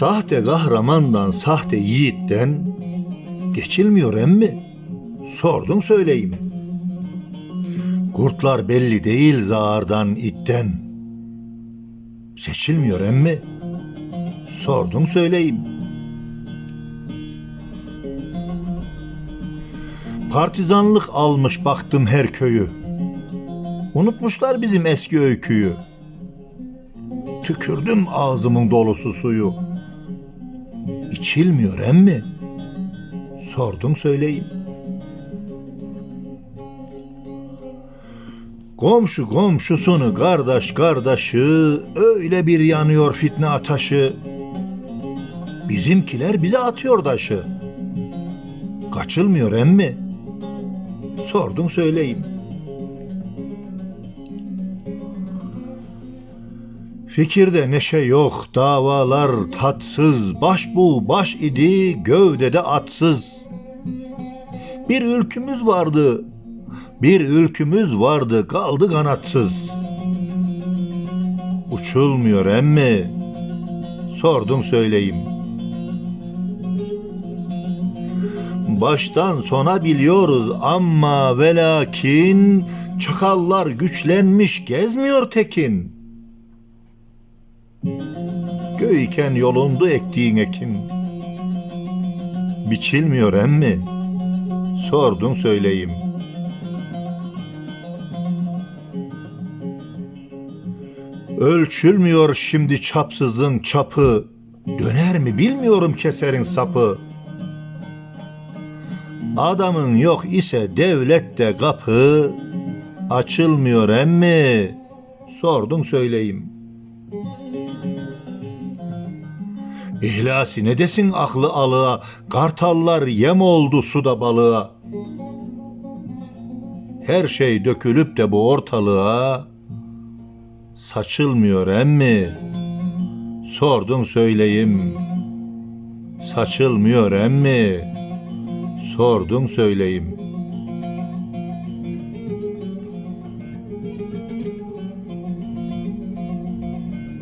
Sahte kahramandan, sahte yiğitten geçilmiyor emmi. Sordun söyleyeyim. Kurtlar belli değil zağardan itten. Seçilmiyor emmi. Sordun söyleyeyim. Partizanlık almış baktım her köyü. Unutmuşlar bizim eski öyküyü. Tükürdüm ağzımın dolusu suyu. İçilmiyor emmi. Sordum söyleyeyim. Komşu komşusunu kardeş kardeşi öyle bir yanıyor fitne ataşı. Bizimkiler bize atıyor daşı. Kaçılmıyor emmi. Sordum söyleyeyim. Fikirde neşe yok, davalar tatsız, baş bu baş idi, gövdede atsız. Bir ülkümüz vardı, bir ülkümüz vardı, kaldı kanatsız. Uçulmuyor emmi, sordum söyleyeyim. Baştan sona biliyoruz ama ve lakin çakallar güçlenmiş gezmiyor tekin.'' Göğ iken yolundu ektiğin ekin. Biçilmiyor emmi. Sordun söyleyeyim. Ölçülmüyor şimdi çapsızın çapı. Döner mi bilmiyorum keserin sapı. Adamın yok ise devlette kapı. Açılmıyor emmi. Sordun söyleyeyim. İhlasi ne desin aklı alığa, kartallar yem oldu suda balığa. Her şey dökülüp de bu ortalığa, saçılmıyor emmi. Sordum söyleyeyim, saçılmıyor emmi. Sordum söyleyeyim.